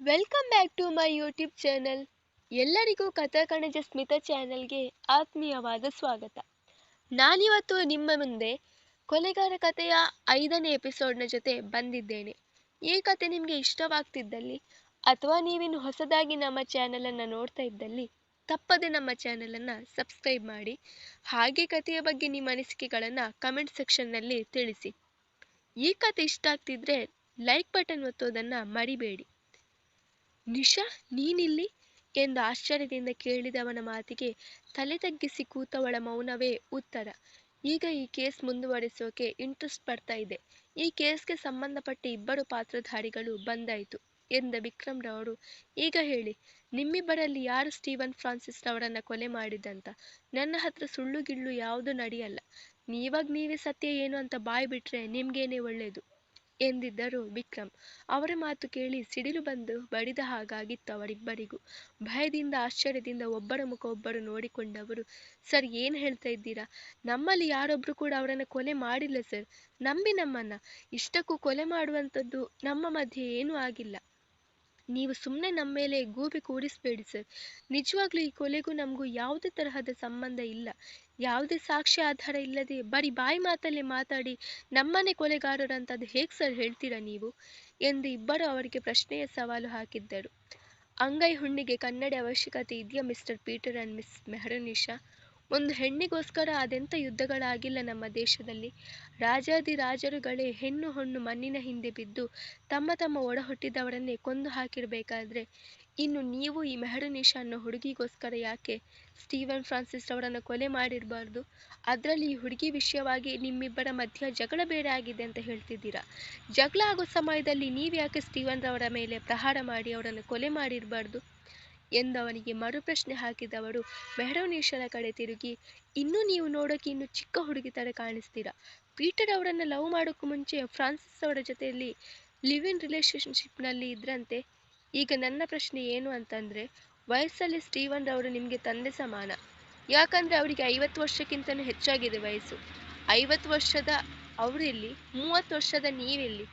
Welcome back to my YouTube channel ಎಲ್ಲರಿಗೂ ಕಥಾಕಣಜ ಸ್ಮಿತ ಚಾನಲ್ಗೆ ಆತ್ಮೀಯವಾದ ಸ್ವಾಗತ. ನಾನಿವತ್ತು ನಿಮ್ಮ ಮುಂದೆ ಕೊಲೆಗಾರ ಕಥೆಯ ಐದನೇ ಎಪಿಸೋಡ್ನ ಜೊತೆ ಬಂದಿದ್ದೇನೆ. ಈ ಕತೆ ನಿಮಗೆ ಇಷ್ಟವಾಗ್ತಿದ್ದಲ್ಲಿ ಅಥವಾ ನೀವಿನ್ನು ಹೊಸದಾಗಿ ನಮ್ಮ ಚಾನಲನ್ನು ನೋಡ್ತಾ ಇದ್ದಲ್ಲಿ, ತಪ್ಪದೆ ನಮ್ಮ ಚಾನಲನ್ನು ಸಬ್ಸ್ಕ್ರೈಬ್ ಮಾಡಿ, ಹಾಗೆ ಕಥೆಯ ಬಗ್ಗೆ ನಿಮ್ಮ ಅನಿಸಿಕೆಗಳನ್ನು ಕಮೆಂಟ್ ಸೆಕ್ಷನ್ನಲ್ಲಿ ತಿಳಿಸಿ. ಈ ಕತೆ ಇಷ್ಟ ಆಗ್ತಿದ್ರೆ ಲೈಕ್ ಬಟನ್ ಒತ್ತೋದನ್ನು ಮರಿಬೇಡಿ. ನಿಶಾ, ನೀನಿಲ್ಲಿ? ಎಂದು ಆಶ್ಚರ್ಯದಿಂದ ಕೇಳಿದವನ ಮಾತಿಗೆ ತಲೆ ತಗ್ಗಿಸಿ ಕೂತವಳ ಮೌನವೇ ಉತ್ತರ. ಈಗ ಈ ಕೇಸ್ ಮುಂದುವರಿಸೋಕೆ ಇಂಟ್ರೆಸ್ಟ್ ಬರ್ತಾ ಇದೆ. ಈ ಕೇಸ್ಗೆ ಸಂಬಂಧಪಟ್ಟ ಇಬ್ಬರು ಪಾತ್ರಧಾರಿಗಳು ಬಂದಾಯಿತು ಎಂದ ವಿಕ್ರಮ್ ರವರು. ಈಗ ಹೇಳಿ, ನಿಮ್ಮಿಬ್ಬರಲ್ಲಿ ಯಾರು ಸ್ಟೀವನ್ ಫ್ರಾನ್ಸಿಸ್ ರವರನ್ನ ಕೊಲೆ ಮಾಡಿದಂತ ನನ್ನ ಹತ್ರ ಸುಳ್ಳು ಗಿಳ್ಳು ಯಾವುದು ನಡೆಯಲ್ಲ. ನೀವಾಗ ನೀವೇ ಸತ್ಯ ಏನು ಅಂತ ಬಾಯ್ಬಿಟ್ರೆ ನಿಮ್ಗೇನೆ ಒಳ್ಳೇದು. ಎಂದಿದ್ದರು ವಿಕ್ರಮ್. ಅವರ ಮಾತು ಕೇಳಿ ಸಿಡಿಲು ಬಂದು ಬಡಿದ ಹಾಗಾಗಿತ್ತು ಅವರಿಬ್ಬರಿಗೂ. ಭಯದಿಂದ, ಆಶ್ಚರ್ಯದಿಂದ ಒಬ್ಬರ ಮುಖ ಒಬ್ಬರು ನೋಡಿಕೊಂಡವರು, ಸರ್, ಏನು ಹೇಳ್ತಾ ಇದ್ದೀರಾ? ನಮ್ಮಲ್ಲಿ ಯಾರೊಬ್ರು ಕೂಡ ಅವರನ್ನು ಕೊಲೆ ಮಾಡಿಲ್ಲ ಸರ್. ನಂಬಿ ನಮ್ಮನ್ನ. ಇಷ್ಟಕ್ಕೂ ಕೊಲೆ ಮಾಡುವಂಥದ್ದು ನಮ್ಮ ಮಧ್ಯೆ ಏನೂ ಆಗಿಲ್ಲ. ನೀವು ಸುಮ್ಮನೆ ನಮ್ಮ ಮೇಲೆ ಗೂಬೆ ಕೂರಿಸಬೇಡಿ ಸರ್. ನಿಜವಾಗ್ಲೂ ಈ ಕೊಲೆಗೂ ನಮಗೂ ಯಾವುದೇ ತರಹದ ಸಂಬಂಧ ಇಲ್ಲ. ಯಾವುದೇ ಸಾಕ್ಷಿ ಆಧಾರ ಇಲ್ಲದೆ ಬರೀ ಬಾಯಿ ಮಾತಲ್ಲೇ ಮಾತಾಡಿ ನಮ್ಮನೆ ಕೊಲೆಗಾರರಂತ ಅದು ಹೇಗೆ ಸರ್ ಹೇಳ್ತೀರಾ ನೀವು? ಎಂದು ಇಬ್ಬರು ಅವರಿಗೆ ಪ್ರಶ್ನೆಯ ಸವಾಲು ಹಾಕಿದ್ದರು. ಅಂಗೈ ಹುಣ್ಣಿಗೆ ಕನ್ನಡಿ ಅವಶ್ಯಕತೆ ಇದೆಯಾ ಮಿಸ್ಟರ್ ಪೀಟರ್ ಅಂಡ್ ಮಿಸ್ ಮೆಹರನಿಶಾ? ಒಂದು ಹೆಣ್ಣಿಗೋಸ್ಕರ ಅದೆಂಥ ಯುದ್ಧಗಳಾಗಿಲ್ಲ ನಮ್ಮ ದೇಶದಲ್ಲಿ. ರಾಜಾದಿರಾಜರುಗಳೇ ಹೆಣ್ಣು ಹೊಣ್ಣು ಮಣ್ಣಿನ ಹಿಂದೆ ಬಿದ್ದು ತಮ್ಮ ತಮ್ಮ ಒಡಹುಟ್ಟಿದವರನ್ನೇ ಕೊಂದು ಹಾಕಿರಬೇಕಾದ್ರೆ ಇನ್ನು ನೀವು ಈ ಮೆಹರನಿಶಾ ಅನ್ನೋ ಹುಡುಗಿಗೋಸ್ಕರ ಯಾಕೆ ಸ್ಟೀವನ್ ಫ್ರಾನ್ಸಿಸ್ ಅವರನ್ನು ಕೊಲೆ ಮಾಡಿರಬಾರ್ದು? ಅದರಲ್ಲಿ ಈ ಹುಡುಗಿ ವಿಷಯವಾಗಿ ನಿಮ್ಮಿಬ್ಬರ ಮಧ್ಯ ಜಗಳ ಬೇರೆ ಆಗಿದೆ ಅಂತ ಹೇಳ್ತಿದ್ದೀರಾ? ಜಗಳ ಆಗೋ ಸಮಯದಲ್ಲಿ ನೀವು ಯಾಕೆ ಸ್ಟೀವನ್ ರವರ ಮೇಲೆ ಪ್ರಹಾರ ಮಾಡಿ ಅವರನ್ನು ಕೊಲೆ ಮಾಡಿರಬಾರ್ದು? ಎಂದವನಿಗೆ ಮರುಪ್ರಶ್ನೆ ಹಾಕಿದವರು ಮೆಹರವನೀಶನ ಕಡೆ ತಿರುಗಿ, ಇನ್ನೂ ನೀವು ನೋಡೋಕೆ ಇನ್ನು ಚಿಕ್ಕ ಹುಡುಗಿ ಥರ ಕಾಣಿಸ್ತೀರಾ? ಪೀಟರ್ ಅವರನ್ನು ಲವ್ ಮಾಡೋಕ್ಕೂ ಮುಂಚೆ ಫ್ರಾನ್ಸಿಸ್ ಅವರ ಜೊತೆಯಲ್ಲಿ ಲಿವ್ ಇನ್ ರಿಲೇಶನ್ಶಿಪ್ನಲ್ಲಿ ಇದ್ರಂತೆ. ಈಗ ನನ್ನ ಪ್ರಶ್ನೆ ಏನು ಅಂತಂದರೆ, ವಯಸ್ಸಲ್ಲಿ ಸ್ಟೀವನ್ ರವರು ನಿಮಗೆ ತಂದೆ ಸಮಾನ? ಯಾಕಂದರೆ ಅವರಿಗೆ ಐವತ್ತು ವರ್ಷಕ್ಕಿಂತಲೂ ಹೆಚ್ಚಾಗಿದೆ ವಯಸ್ಸು. ಐವತ್ತು ವರ್ಷದ ಅವರಿಲ್ಲಿ, ಮೂವತ್ತು ವರ್ಷದ ನೀವೆಲ್ಲಿ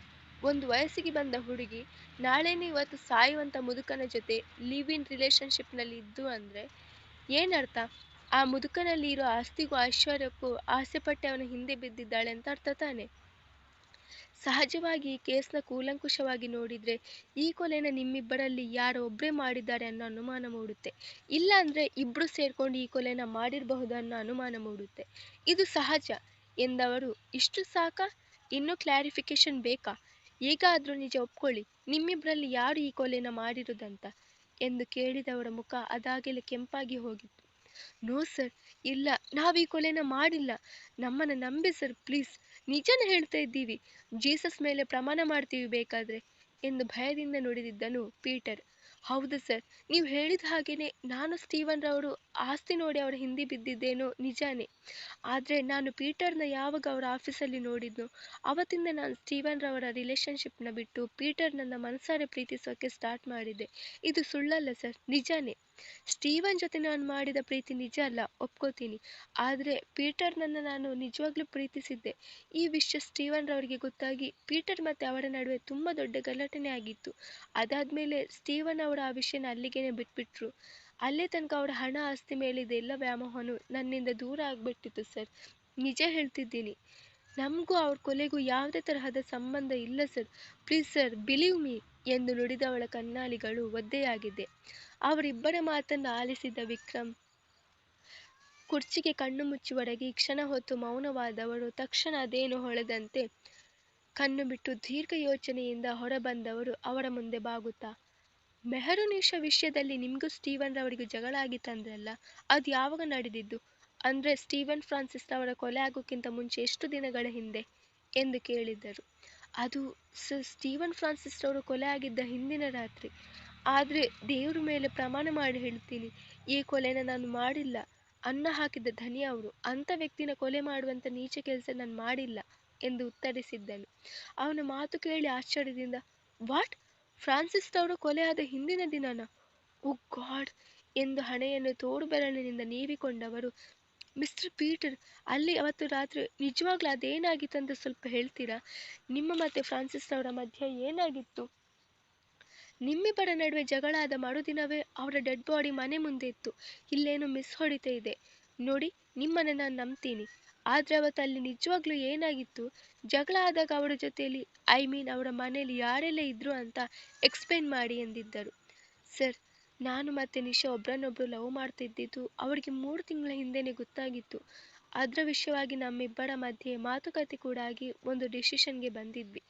ಒಂದು ವಯಸ್ಸಿಗೆ ಬಂದ ಹುಡುಗಿ ನಾಳೆನೇ ಇವತ್ತು ಸಾಯುವಂತ ಮುದುಕನ ಜೊತೆ ಲಿವ್ ಇನ್ ರಿಲೇಶನ್ಶಿಪ್ನಲ್ಲಿ ಇದ್ದು ಅಂದರೆ ಏನರ್ಥ? ಆ ಮುದುಕನಲ್ಲಿ ಇರೋ ಆಸ್ತಿಗೂ ಐಶ್ವರ್ಯಕ್ಕೂ ಆಸೆಪಟ್ಟೆ ಅವನ ಹಿಂದೆ ಬಿದ್ದಿದ್ದಾಳೆ ಅಂತ ಅರ್ಥ ತಾನೆ? ಸಹಜವಾಗಿ ಈ ಕೇಸ್ನ ಕೂಲಂಕುಷವಾಗಿ ನೋಡಿದ್ರೆ ಈ ಕೊಲೆನ ನಿಮ್ಮಿಬ್ಬರಲ್ಲಿ ಯಾರೋ ಒಬ್ಬರೇ ಮಾಡಿದ್ದಾರೆ ಅನ್ನೋ ಅನುಮಾನ ಮೂಡುತ್ತೆ. ಇಲ್ಲ ಅಂದ್ರೆ ಇಬ್ಬರು ಸೇರ್ಕೊಂಡು ಈ ಕೊಲೆನ ಮಾಡಿರಬಹುದು ಅನ್ನೋ ಅನುಮಾನ ಮೂಡುತ್ತೆ. ಇದು ಸಹಜ ಎಂದವರು. ಇಷ್ಟು ಸಾಕಾ? ಇನ್ನೂ ಕ್ಲಾರಿಫಿಕೇಶನ್ ಬೇಕಾ? ಈಗಾದರೂ ನಿಜ ಒಪ್ಕೊಳ್ಳಿ. ನಿಮ್ಮಿಬ್ಬರಲ್ಲಿ ಯಾರು ಈ ಕೊಲೆನ ಮಾಡಿರೋದಂತ? ಎಂದು ಕೇಳಿದವರ ಮುಖ ಅದಾಗಲೇ ಕೆಂಪಾಗಿ ಹೋಗಿತ್ತು. ನೋ ಸರ್, ಇಲ್ಲ. ನಾವು ಈ ಕೊಲೆನ ಮಾಡಿಲ್ಲ. ನಮ್ಮನ್ನು ನಂಬಿ ಸರ್, ಪ್ಲೀಸ್. ನಿಜನ ಹೇಳ್ತಾ ಇದ್ದೀವಿ. ಜೀಸಸ್ ಮೇಲೆ ಪ್ರಮಾಣ ಮಾಡ್ತೀವಿ ಬೇಕಾದ್ರೆ. ಎಂದು ಭಯದಿಂದ ನುಡಿದಿದ್ದನು ಪೀಟರ್. ಹೌದು ಸರ್. ನೀವು ಹೇಳಿದ ಹಾಗೆಯೇ ನಾನು ಸ್ಟೀವನ್ ರವರು ಆಸ್ತಿ ನೋಡಿ ಅವರ ಹಿಂದೆ ಬಿದ್ದಿದ್ದೇನೋ ನಿಜಾನೇ. ಆದರೆ ನಾನು ಪೀಟರ್ನ ಯಾವಾಗ ಅವರ ಆಫೀಸಲ್ಲಿ ನೋಡಿದ್ನೋ, ಅವತ್ತಿಂದ ನಾನು ಸ್ಟೀವನ್ ರವರ ರಿಲೇಶನ್ಶಿಪ್ನ ಬಿಟ್ಟು ಪೀಟರ್ ನನ್ನ ಮನಸಾರೆ ಪ್ರೀತಿಸೋಕೆ ಸ್ಟಾರ್ಟ್ ಮಾಡಿದ್ದೆ. ಇದು ಸುಳ್ಳಲ್ಲ ಸರ್, ನಿಜಾನೇ. ಸ್ಟೀವನ್ ಜೊತೆ ನಾನು ಮಾಡಿದ ಪ್ರೀತಿ ನಿಜ ಅಲ್ಲ, ಒಪ್ಕೋತೀನಿ. ಆದರೆ ಪೀಟರ್ನನ್ನು ನಾನು ನಿಜವಾಗ್ಲೂ ಪ್ರೀತಿಸಿದ್ದೆ. ಈ ವಿಷಯ ಸ್ಟೀವನ್ ರವರಿಗೆ ಗೊತ್ತಾಗಿ ಪೀಟರ್ ಮತ್ತು ಅವರ ನಡುವೆ ತುಂಬ ದೊಡ್ಡ ಗಲಾಟೆನೇ ಆಗಿತ್ತು. ಅದಾದ್ಮೇಲೆ ಸ್ಟೀವನ್ ಅವರ ಆ ವಿಷಯನ ಅಲ್ಲಿಗೇನೆ ಬಿಟ್ಬಿಟ್ರು. ಅಲ್ಲೇ ತನಕ ಅವರ ಹಣ ಆಸ್ತಿ ಮೇಲಿದ್ದ ಎಲ್ಲ ವ್ಯಾಮೋಹನು ನನ್ನಿಂದ ದೂರ ಆಗ್ಬಿಟ್ಟಿತ್ತು ಸರ್. ನಿಜ ಹೇಳ್ತಿದ್ದೀನಿ. ನಮಗೂ ಅವ್ರ ಕೊಲೆಗೂ ಯಾವುದೇ ತರಹದ ಸಂಬಂಧ ಇಲ್ಲ sir. Please sir, believe me ಎಂದು ನುಡಿದವಳ ಕಣ್ಣಾಲಿಗಳು ಒದ್ದೆಯಾಗಿದೆ ಅವರಿಬ್ಬರ ಮಾತನ್ನು ಆಲಿಸಿದ ವಿಕ್ರಮ್ ಕುರ್ಚಿಗೆ ಕಣ್ಣು ಮುಚ್ಚುವರೆಗೆ ಕ್ಷಣ ಹೊತ್ತು ಮೌನವಾದವರು ತಕ್ಷಣ ಅದೇನು ಹೊಳೆದಂತೆ ಕಣ್ಣು ಬಿಟ್ಟು ದೀರ್ಘ ಯೋಚನೆಯಿಂದ ಹೊರಬಂದವರು ಅವರ ಮುಂದೆ ಬಾಗುತ್ತಾ ಮೆಹರುನೀಶ ವಿಷಯದಲ್ಲಿ ನಿಮಗೂ ಸ್ಟೀವನ್ ರವರಿಗೂ ಜಗಳ ಆಗಿತ್ತಂದ್ರಲ್ಲ, ಅದು ಯಾವಾಗ ನಡೆದಿದ್ದು? ಅಂದ್ರೆ ಸ್ಟೀವನ್ ಫ್ರಾನ್ಸಿಸ್ ಅವರ ಕೊಲೆ ಆಗೋಕ್ಕಿಂತ ಮುಂಚೆ ಎಷ್ಟು ದಿನಗಳ ಹಿಂದೆ? ಎಂದು ಕೇಳಿದರು ಅದು ಸರ್ ಸ್ಟೀವನ್ ಫ್ರಾನ್ಸಿಸ್ ಅವರ ಕೊಲೆ ಆಗಿದ್ದ ಹಿಂದಿನ ರಾತ್ರಿ. ಆದರೆ ದೇವ್ರ ಮೇಲೆ ಪ್ರಮಾಣ ಮಾಡಿ ಹೇಳ್ತೀನಿ, ಈ ಕೊಲೆನ ನಾನು ಮಾಡಿಲ್ಲ. ಅನ್ನ ಹಾಕಿದ ಧನಿ ಅವರು, ಅಂಥ ವ್ಯಕ್ತಿನ ಕೊಲೆ ಮಾಡುವಂಥ ನೀಚ ಕೆಲಸ ನಾನು ಮಾಡಿಲ್ಲ, ಎಂದು ಉತ್ತರಿಸಿದ್ದನು. ಅವನ ಮಾತು ಕೇಳಿ ಆಶ್ಚರ್ಯದಿಂದ, ವಾಟ್? ಫ್ರಾನ್ಸಿಸ್ ತವರು ಕೊಲೆಯಾದ ಹಿಂದಿನ ದಿನನ, ಓ ಗಾಡ್! ಎಂದು ಹಣೆಯನ್ನು ತೋಡು ಬೆರಳಿನಿಂದ ನೀವಿಕೊಂಡವರು. ಮಿಸ್ಟರ್ ಪೀಟರ್, ಅಲ್ಲಿ ಅವತ್ತು ರಾತ್ರಿ ನಿಜವಾಗ್ಲೂ ಅದೇನಾಗಿತ್ತು ಅಂತ ಸ್ವಲ್ಪ ಹೇಳ್ತೀರಾ? ನಿಮ್ಮ ಮತ್ತೆ ಫ್ರಾನ್ಸಿಸ್ ಅವರ ಮಧ್ಯೆ ಏನಾಗಿತ್ತು? ನಿಮ್ಮಿಬ್ಬರ ನಡುವೆ ಜಗಳ ಆದ ಮರುದಿನವೇ ಅವರ ಡೆಡ್ ಬಾಡಿ ಮನೆ ಮುಂದೆ ಇತ್ತು. ಇಲ್ಲೇನೋ ಮಿಸ್ ಹೊಡಿತಾ ಇದೆ ನೋಡಿ, ನಿಮ್ಮನ್ನ ನಾನು ನಂಬ್ತೀನಿ. ಆದ್ರೆ ಅವತ್ತು ಅಲ್ಲಿ ನಿಜವಾಗ್ಲೂ ಏನಾಗಿತ್ತು? ಜಗಳ ಆದಾಗ ಅವರ ಜೊತೆಯಲ್ಲಿ, ಐ ಮೀನ್ ಅವರ ಮನೆಯಲ್ಲಿ ಯಾರೆಲ್ಲ ಇದ್ರು ಅಂತ ಎಕ್ಸ್ಪ್ಲೇನ್ ಮಾಡಿ ಎಂದಿದ್ದರು. ಸರ್, ನಾನು ಮತ್ತೆ ನಿಶಾ ಒಬ್ರನ್ನೊಬ್ರು ಲವ್ ಮಾಡ್ತಿದ್ದಿದ್ದು ಅವಳಿಗೆ ಮೂರು ತಿಂಗಳ ಹಿಂದೆನೆ ಗೊತ್ತಾಗಿತ್ತು. ಅದರ ವಿಷಯವಾಗಿ ನಮ್ಮಿಬ್ಬರ ಮಧ್ಯೆ ಮಾತುಕತೆ ಕೂಡ ಆಗಿ ಒಂದು ಡಿಸಿಷನ್ಗೆ ಬಂದಿದ್ವಿ.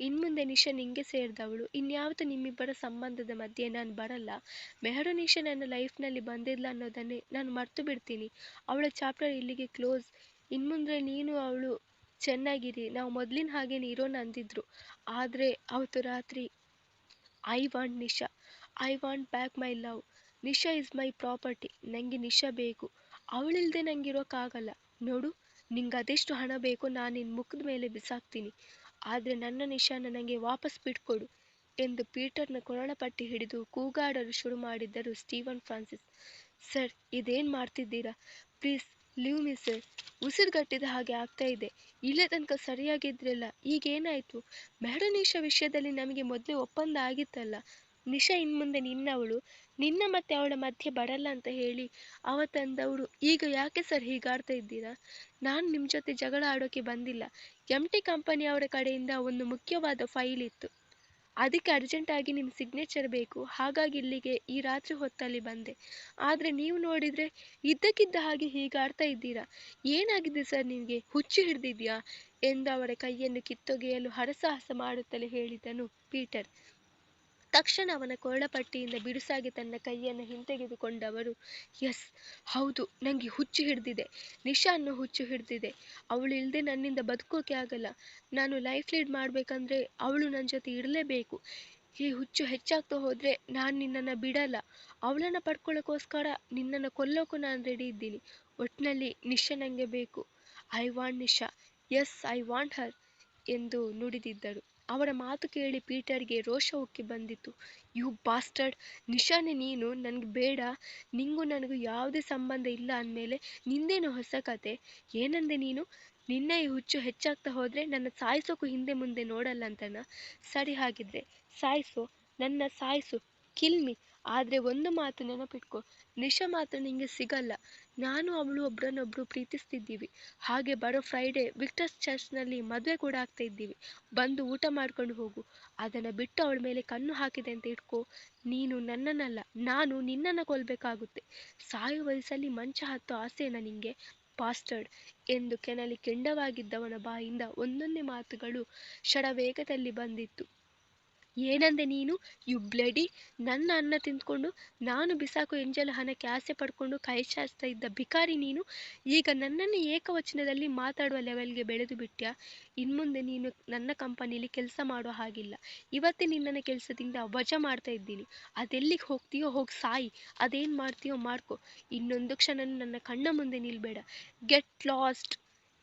ಇನ್ಮುಂದೆ ನಿಶಾ ನಿಂಗೆ ಸೇರಿದವಳು. ಇನ್ಯಾವತ್ತೂ ನಿಮ್ಮಿಬ್ಬರ ಸಂಬಂಧದ ಮಧ್ಯೆ ನಾನು ಬರಲ್ಲ. ಮೆಹರು ನಿಶಾ ನನ್ನ ಲೈಫ್ನಲ್ಲಿ ಬಂದಿಲ್ಲ ಅನ್ನೋದನ್ನೇ ನಾನು ಮರ್ತು ಬಿಡ್ತೀನಿ. ಅವಳ ಚಾಪ್ಟರ್ ಇಲ್ಲಿಗೆ ಕ್ಲೋಸ್ ಇನ್ಮುಂದೆ ನೀನು ಅವಳು ಚೆನ್ನಾಗಿರಿ. ನಾವು ಮೊದಲಿನ ಹಾಗೇನೆ ಇರೋಣ ಅಂದಿದ್ರು. ಆದರೆ ಅವತ್ತು ರಾತ್ರಿ I want Nisha. I want back my love Nisha is my property ನನಗೆ ನಿಶಾ ಬೇಕು. ಅವಳಿಲ್ದೆ ನಂಗೆ ಇರೋಕ್ಕಾಗಲ್ಲ ನೋಡು, ನಿಂಗೆ ಅದೆಷ್ಟು ಹಣ ಬೇಕೋ ನಾನು ನಿನ್ನ ಮುಖದ ಮೇಲೆ ಬಿಸಾಕ್ತೀನಿ. ಆದರೆ ನನ್ನ ನಿಶಾನ ನನಗೆ ವಾಪಸ್ ಬಿಟ್ಕೊಡು ಎಂದು ಪೀಟರ್ನ ಕೊರಳಪಟ್ಟಿ ಹಿಡಿದು ಕೂಗಾಡಲು ಶುರು ಮಾಡಿದ್ದರು ಸ್ಟೀವನ್ ಫ್ರಾನ್ಸಿಸ್. ಸರ್, ಇದೇನು ಮಾಡ್ತಿದ್ದೀರಾ? ಪ್ಲೀಸ್ ಲೀವ್ ಮಿ ಸರ್ ಉಸಿರುಗಟ್ಟಿದ ಹಾಗೆ ಆಗ್ತಾ ಇದೆ. ಇಲ್ಲೇ ತನಕ ಸರಿಯಾಗಿದ್ರಲ್ಲ. ಈಗೇನಾಯ್ತು? ಮ್ಯಾಡನಿಶಾ ನಿಶಾ ವಿಷಯದಲ್ಲಿ ನಮಗೆ ಮೊದಲೇ ಒಪ್ಪಂದ ಆಗಿತ್ತಲ್ಲ. ನಿಶಾ ಇನ್ಮುಂದೆ ನಿನ್ನವಳು. ನಿನ್ನ ಮತ್ತೆ ಅವಳ ಮಧ್ಯೆ ಬರಲ್ಲ ಅಂತ ಹೇಳಿ ಅವತ್ತಂದವಳು ಈಗ ಯಾಕೆ ಸರ್ ಹೀಗಾಡ್ತಾ ಇದ್ದೀರಾ? ನಾನು ನಿಮ್ಮ ಜೊತೆ ಜಗಳ ಆಡೋಕೆ ಬಂದಿಲ್ಲ. ಎಂ ಟಿ ಕಂಪನಿ ಅವರ ಕಡೆಯಿಂದ ಒಂದು ಮುಖ್ಯವಾದ ಫೈಲ್ ಇತ್ತು. ಅದಕ್ಕೆ ಅರ್ಜೆಂಟಾಗಿ ನಿಮ್ಮ ಸಿಗ್ನೇಚರ್ ಬೇಕು. ಹಾಗಾಗಿ ಇಲ್ಲಿಗೆ ಈ ರಾತ್ರಿ ಹೊತ್ತಲ್ಲಿ ಬಂದೆ. ಆದರೆ ನೀವು ನೋಡಿದರೆ ಇದ್ದಕ್ಕಿದ್ದ ಹಾಗೆ ಹೀಗಾಡ್ತಾ ಇದ್ದೀರಾ? ಏನಾಗಿದೆ ಸರ್ ನಿಮಗೆ ಹುಚ್ಚು ಹಿಡಿದಿದ್ಯಾ ಎಂದು ಅವರ ಕೈಯನ್ನು ಕಿತ್ತೊಗೆಯಲು ಹರಸಾಹಸ ಮಾಡುತ್ತಲೇ ಹೇಳಿದನು ಪೀಟರ್. ತಕ್ಷಣ ಅವನ ಕೊರಳಪಟ್ಟಿಯಿಂದ ಬಿಡುಸಾಗಿ ತನ್ನ ಕೈಯನ್ನು ಹಿಂತೆಗೆದುಕೊಂಡವರು. ಎಸ್ ಹೌದು ನನಗೆ ಹುಚ್ಚು ಹಿಡಿದಿದೆ, ನಿಶಾನ್ನು ಹುಚ್ಚು ಹಿಡಿದಿದೆ. ಅವಳು ಇಲ್ಲದೆ ನನ್ನಿಂದ ಬದುಕೋಕೆ ಆಗಲ್ಲ. ನಾನು ಲೈಫ್ ಲೀಡ್ ಮಾಡಬೇಕಂದ್ರೆ ಅವಳು ನನ್ನ ಜೊತೆ ಇರಲೇಬೇಕು. ಈ ಹುಚ್ಚು ಹೆಚ್ಚಾಗ್ತಾ ಹೋದರೆ ನಾನು ನಿನ್ನನ್ನು ಬಿಡಲ್ಲ. ಅವಳನ್ನು ಪಡ್ಕೊಳ್ಳೋಕ್ಕೋಸ್ಕರ ನಿನ್ನನ್ನು ಕೊಲ್ಲೋಕ್ಕೂ ನಾನು ರೆಡಿ ಇದ್ದೀನಿ. ಒಟ್ಟಿನಲ್ಲಿ ನಿಶಾ ನನಗೆ ಬೇಕು. I want Nisha. Yes I want her ಎಂದು ನುಡಿದಿದ್ದರು. ಅವರ ಮಾತು ಕೇಳಿ ಪೀಟರ್ಗೆ ರೋಷ ಉಕ್ಕಿ ಬಂದಿತು ಯು ಬಾಸ್ಟರ್ಡ್, ನಿಶಾನೆ ನೀನು, ನನಗೆ ಬೇಡ, ನಿಂಗೂ ನನಗೂ ಯಾವುದೇ ಸಂಬಂಧ ಇಲ್ಲ ಅಂದಮೇಲೆ ನಿಂದೇನು ಹೊಸ ಕತೆ? ಏನಂದೆ ನೀನು? ನಿನ್ನ ಈ ಹುಚ್ಚು ಹೆಚ್ಚಾಗ್ತಾ ಹೋದರೆ ನನ್ನ ಸಾಯಿಸೋಕ್ಕೂ ಹಿಂದೆ ಮುಂದೆ ನೋಡಲ್ಲ ಅಂತನ ಸರಿ ಹಾಗಿದ್ರೆ, ಸಾಯಿಸು, ನನ್ನ ಸಾಯಿಸು ಕಿಲ್ಮಿ ಆದರೆ ಒಂದು ಮಾತು ನೆನಪಿಟ್ಕೊ. ನಿಶ ಮಾತ್ರ ನಿಂಗೆ ಸಿಗಲ್ಲ. ನಾನು, ಅವಳು ಒಬ್ರನ್ನೊಬ್ರು ಪ್ರೀತಿಸ್ತಿದ್ದೀವಿ. ಹಾಗೆ ಬರೋ ಫ್ರೈಡೇ ವಿಕ್ಟರ್ಸ್ ಚರ್ಚ್ನಲ್ಲಿ ಮದುವೆ ಕೂಡ ಆಗ್ತಾ ಇದ್ದೀವಿ. ಬಂದು ಊಟ ಮಾಡ್ಕೊಂಡು ಹೋಗು. ಅದನ್ನು ಬಿಟ್ಟು ಅವಳ ಮೇಲೆ ಕಣ್ಣು ಹಾಕಿದೆ ಅಂತ ಇಟ್ಕೋ. ನೀನು ನನ್ನನ್ನಲ್ಲ ನಾನು ನಿನ್ನನ್ನು ಕೊಲ್ಬೇಕಾಗುತ್ತೆ. ಸಾಯೋ ವಯಸ್ಸಲ್ಲಿ ಮಂಚ ಹತ್ತೋ ಆಸೆನ ನಿಂಗೆ? ಪಾಸ್ಟರ್ಡ್ ಎಂದು ಕೆನಲಿ ಕೆಂಡವಾಗಿದ್ದವನ ಬಾಯಿಂದ ಒಂದೊಂದೇ ಮಾತುಗಳು ಶರವೇಗದಲ್ಲಿ ಬಂದಿತ್ತು. ಏನಂದೆ ನೀನು? You bloody. ನನ್ನ ಅನ್ನ ತಿಂದ್ಕೊಂಡು ನಾನು ಬಿಸಾಕೋ ಎಂಜಲು ಹಣಕ್ಕೆ ಆಸೆ ಪಡ್ಕೊಂಡು ಕೈ ಚಾಚ್ತಾ ಇದ್ದ ಭಿಕಾರಿ ನೀನು? ಈಗ ನನ್ನನ್ನು ಏಕವಚನದಲ್ಲಿ ಮಾತಾಡುವ ಲೆವೆಲ್ಗೆ ಬೆಳೆದು ಬಿಟ್ಟ್ಯಾ ಇನ್ಮುಂದೆ ನೀನು ನನ್ನ ಕಂಪನಿಲಿ ಕೆಲಸ ಮಾಡೋ ಹಾಗಿಲ್ಲ. ಇವತ್ತೇ ನಿನ್ನನ್ನು ಕೆಲಸದಿಂದ ವಜಾ ಮಾಡ್ತಾ ಇದ್ದೀನಿ. ಅದೆಲ್ಲಿಗೆ ಹೋಗ್ತೀಯೋ ಹೋಗಿ ಸಾಯಿ. ಅದೇನು ಮಾಡ್ತೀಯೋ ಮಾಡ್ಕೊ. ಇನ್ನೊಂದು ಕ್ಷಣ ನನ್ನ ಕಣ್ಣ ಮುಂದೆ ನಿಲ್ಬೇಡ. Get lost.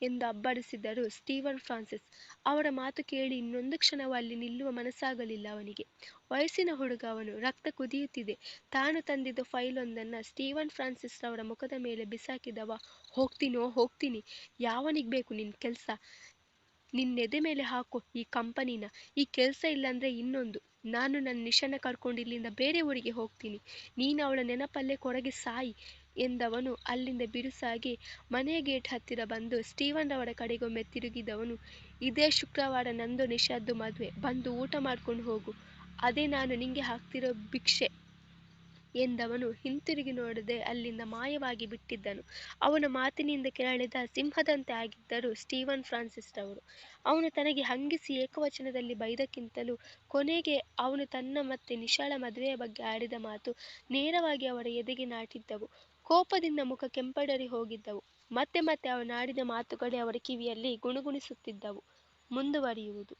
ಎಂದು ಅಬ್ಬರಿಸಿದರು ಸ್ಟೀವನ್ ಫ್ರಾನ್ಸಿಸ್. ಅವರ ಮಾತು ಕೇಳಿ ಇನ್ನೊಂದು ಕ್ಷಣವೂ ಅಲ್ಲಿ ನಿಲ್ಲುವ ಮನಸ್ಸಾಗಲಿಲ್ಲ ಅವನಿಗೆ. ವಯಸ್ಸಿನ ಹುಡುಗ ಅವನು. ರಕ್ತ ಕುದಿಯುತ್ತಿದೆ. ತಾನು ತಂದಿದ್ದ ಫೈಲೊಂದನ್ನು ಸ್ಟೀವನ್ ಫ್ರಾನ್ಸಿಸ್ ಅವರ ಮುಖದ ಮೇಲೆ ಬಿಸಾಕಿದವ ಹೋಗ್ತೀನೋ, ಹೋಗ್ತೀನಿ. ಯಾವನಿಗೆ ಬೇಕು ನಿನ್ನ ಕೆಲಸ? ನಿನ್ನೆದೆ ಮೇಲೆ ಹಾಕೋ ಈ ಕಂಪನಿನ. ಈ ಕೆಲಸ ಇಲ್ಲಾಂದ್ರೆ ಇನ್ನೊಂದು. ನಾನು ನನ್ನ ನಿಶನ ಕರ್ಕೊಂಡು ಇಲ್ಲಿಂದ ಬೇರೆ ಊರಿಗೆ ಹೋಗ್ತೀನಿ. ನೀನು ಅವಳ ನೆನಪಲ್ಲೇ ಕೊರಗೆ ಸಾಯಿ. ಎಂದವನು. ಅಲ್ಲಿಂದ ಬಿರುಸಾಗಿ ಮನೆಯ ಗೇಟ್ ಹತ್ತಿರ ಬಂದು ಸ್ಟೀವನ್ ರವರ ಕಡೆಗೊಮ್ಮೆ ತಿರುಗಿದವನು. ಇದೇ ಶುಕ್ರವಾರ ನಂದು ನಿಶಾದ್ದು ಮದುವೆ. ಬಂದು ಊಟ ಮಾಡ್ಕೊಂಡು ಹೋಗು. ಅದೇ ನಾನು ನಿಂಗೆ ಹಾಕ್ತಿರೋ ಭಿಕ್ಷೆ ಎಂದವನು ಹಿಂತಿರುಗಿ ನೋಡದೆ ಅಲ್ಲಿಂದ ಮಾಯವಾಗಿ ಬಿಟ್ಟಿದ್ದನು. ಅವನ ಮಾತಿನಿಂದ ಕೆರಳಿದ ಸಿಂಹದಂತೆ ಆಗಿದ್ದರು ಸ್ಟೀವನ್ ಫ್ರಾನ್ಸಿಸ್ ರವರು. ಅವನು ತನಗೆ ಹಂಗಿಸಿ ಏಕವಚನದಲ್ಲಿ ಬೈದಕ್ಕಿಂತಲೂ ಕೊನೆಗೆ ಅವನು ತನ್ನ ಮತ್ತೆ ನಿಶಾಳ ಮದುವೆಯ ಬಗ್ಗೆ ಆಡಿದ ಮಾತು ನೇರವಾಗಿ ಅವರ ಎದೆಗೆ ನಾಟಿದ್ದವು. ಕೋಪದಿಂದ ಮುಖ ಕೆಂಪಡರಿ ಹೋಗಿದ್ದವು. ಮತ್ತೆ ಮತ್ತೆ ಅವನಾಡಿದ ಮಾತುಗಳೇ ಅವರ ಕಿವಿಯಲ್ಲಿ ಗುಣುಗುಣಿಸುತ್ತಿದ್ದವು. ಮುಂದುವರಿಯುವುದು.